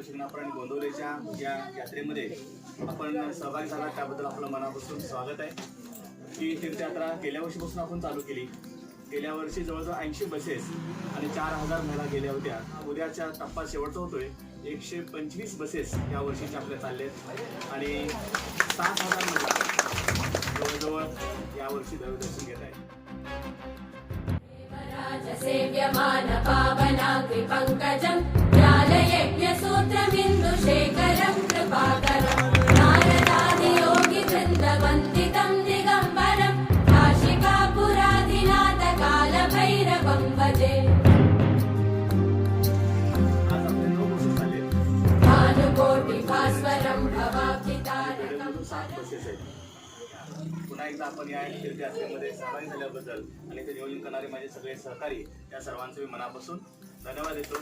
Doctor Shingnapur गोंदवलेच्या या यात्रेमध्ये आपण सहभागी झाला. त्याबद्दल आपलं मनापासून स्वागत आहे. ही तीर्थयात्रा गेल्या वर्षीपासून आपण चालू केली. गेल्या वर्षी जवळजवळ ऐंशी बसेस आणि चार हजार महिला गेल्या होत्या. उद्याच्या टप्पा शेवटचा होतोय. एकशे पंचवीस बसेस या वर्षीच्या आपल्या चालले आहेत. आणि सात हजार महिला जवळजवळ यावर्षी दर्शन घेत आहेत. विशेष आहेत पुन्हा एकदा आपण या तीर्थयात्रेमध्ये सहभागी झाल्याबद्दल आणि ते नियोजन करणारे माझे सगळे सहकारी या सर्वांचे मी मनापासून धन्यवाद देतो.